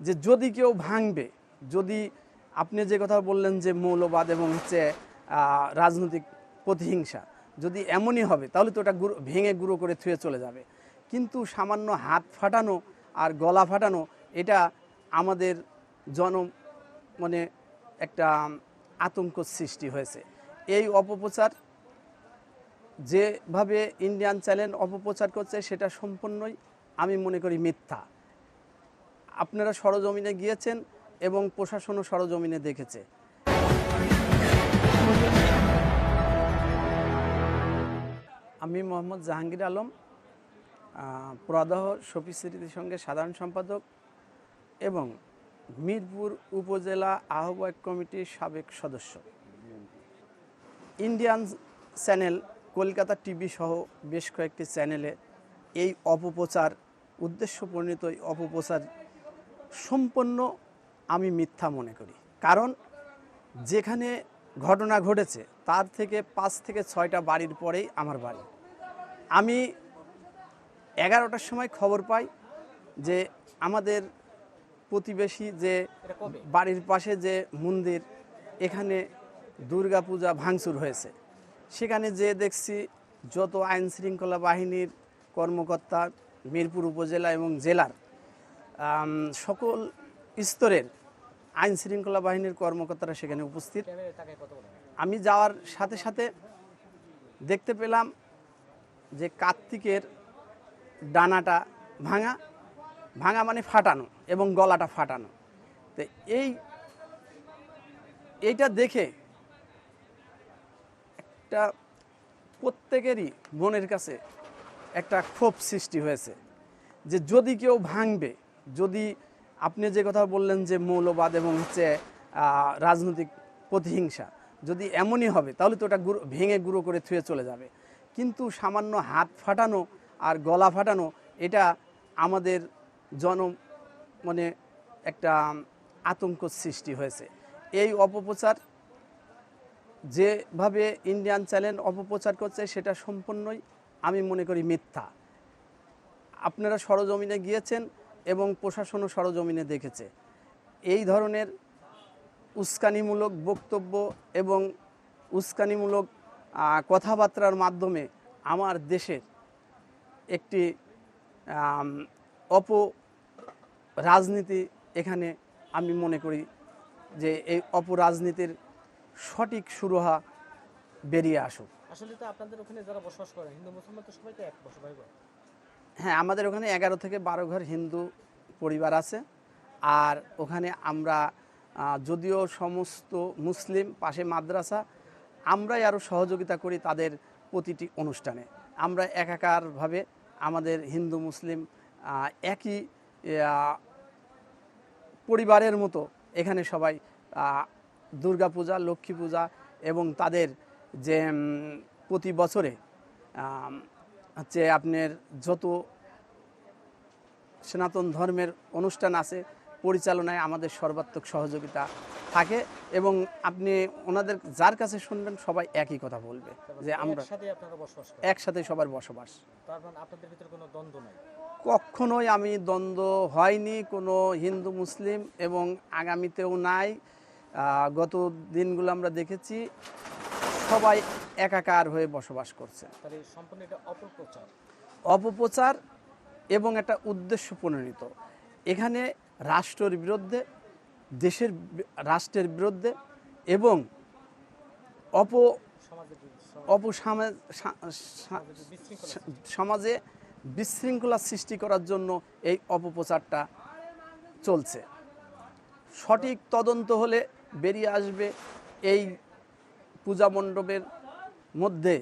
যে যদি কেউ ভাঙবে, যদি আপনি যে কথা বললেন যে মৌলবাদ এবং হচ্ছে রাজনৈতিক প্রতিহিংসা, যদি এমনই হবে, তাহলে তো ওটা গুঁড়ো- ভেঙে গুঁড়ো করে থুয়ে চলে যাবে। কিন্তু সামান্য হাত ফাটানো আর গলা ফাটানো, এটা আমাদের জন মানে একটা আতঙ্ক সৃষ্টি হয়েছে। এই অপপ্রচার যেভাবে ইন্ডিয়ান চ্যানেল অপপ্রচার করছে, সেটা সম্পূর্ণই আমি মনে করি মিথ্যা। আপনারা সরজমিনে গিয়েছেন এবং প্রশাসনও সরজমিনে দেখেছে। আমি মোহাম্মদ জাহাঙ্গীর আলম প্রদাহ শফি স্মৃতির সঙ্গে সাধারণ সম্পাদক এবং মিরপুর উপজেলা আহ্বায়ক কমিটির সাবেক সদস্য। ইন্ডিয়ান চ্যানেল, কলকাতা টিভি সহ বেশ কয়েকটি চ্যানেলে এই অপপ্রচার উদ্দেশ্য পরিণত এই অপপ্রচার সম্পূর্ণ আমি মিথ্যা মনে করি। কারণ যেখানে ঘটনা ঘটেছে তার থেকে পাঁচ থেকে ছয়টা বাড়ির পরেই আমার বাড়ি। আমি এগারোটার সময় খবর পাই যে আমাদের প্রতিবেশী যে বাড়ির পাশে যে মন্দির এখানে দুর্গা পূজা ভাঙচুর হয়েছে। সেখানে যে দেখছি যত আইন শৃঙ্খলা বাহিনীর কর্মকর্তা মিরপুর উপজেলা এবং জেলার সকল স্তরের আইন শৃঙ্খলা বাহিনীর কর্মকর্তারা সেখানে উপস্থিত। আমি যাওয়ার সাথে সাথে দেখতে পেলাম যে কার্তিকের ডানাটা ভাঙা ভাঙা মানে ফাটানো এবং গলাটা ফাটানো। তো এই, এইটা দেখে একটা প্রত্যেকেরই মনের কাছে একটা ক্ষোভ সৃষ্টি হয়েছে যে যদি কেউ ভাঙবে যদি আপনি যে কথা বললেন যে মৌলবাদ এবং হচ্ছে রাজনৈতিক প্রতিহিংসা, যদি এমনই হবে, তাহলে তো ওটা ভেঙে গুঁড়ো করে থুয়ে চলে যাবে। কিন্তু সামান্য হাত ফাটানো আর গলা ফাটানো, এটা আমাদের জন মানে একটা আতঙ্ক সৃষ্টি হয়েছে। এই অপপ্রচার, যেভাবে ইন্ডিয়ান চ্যানেল অপপ্রচার করছে, সেটা সম্পূর্ণই আমি মনে করি মিথ্যা। আপনারা সরজমিনে গিয়েছেন এবং প্রশাসনও সরজমিনে দেখেছে। এই ধরনের উস্কানিমূলক বক্তব্য এবং উস্কানিমূলক কথাবার্তার মাধ্যমে আমার দেশের একটি অপ রাজনীতি এখানে আমি মনে করি যে এই অপরাজনীতির সঠিক সুরহা বেরিয়ে আসুক। আসলে তো আপনাদের ওখানে যারা বসবাস করে, হিন্দু, মুসলমান তো সবাই তো এক বসবাস করে। হ্যাঁ আমাদের ওখানে এগারো থেকে বারো ঘর হিন্দু পরিবার আছে। আর ওখানে আমরা যদিও সমস্ত মুসলিম পাশে মাদ্রাসা, আমরাই আরও সহযোগিতা করি তাদের প্রতিটি অনুষ্ঠানে। আমরা একাকারভাবে আমাদের হিন্দু, মুসলিম একই পরিবারের মতো এখানে সবাই দুর্গা পূজা লক্ষ্মী পূজা এবং তাদের যে প্রতি বছরে হচ্ছে আপনার যত সনাতন ধর্মের অনুষ্ঠান আছে পরিচালনায় আমাদের সর্বাত্মক সহযোগিতা থাকে এবং আপনি ওনাদের যার কাছে শুনবেন সবাই একই কথা বলবে যে আমরা একসাথে সবার বসবাস। কখনোই আমি দ্বন্দ্ব হয়নি কোনো হিন্দু মুসলিম এবং আগামীতেও নাই। গত দিনগুলো আমরা দেখেছি সবাই একাকার হয়ে বসবাস করছে। তাহলে সম্পূর্ণ এটা অপপ্রচার। অপপ্রচার এবং একটা উদ্দেশ্য প্রণীত। এখানে রাষ্ট্রের বিরুদ্ধে দেশের রাষ্ট্রের বিরুদ্ধে এবং অপ সমাজে বিশৃঙ্খলা সৃষ্টি করার জন্য এই অপপ্রচারটা চলছে। সঠিক তদন্ত হলে বেরিয়ে আসবে এই পূজা মণ্ডপের মধ্যে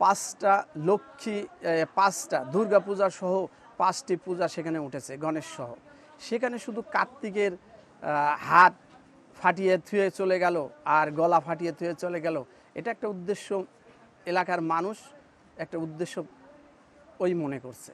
পাঁচটা লক্ষ্মী পাঁচটা দুর্গা পূজা সহ পাঁচটি পূজা সেখানে উঠেছে, গণেশ সহ। সেখানে শুধু কার্তিকের হাত ফাটিয়ে থুয়ে চলে গেল আর গলা ফাটিয়ে থুয়ে চলে গেল, এটা একটা উদ্দেশ্য এলাকার মানুষ, একটা উদ্দেশ্য ওই মনে করছে।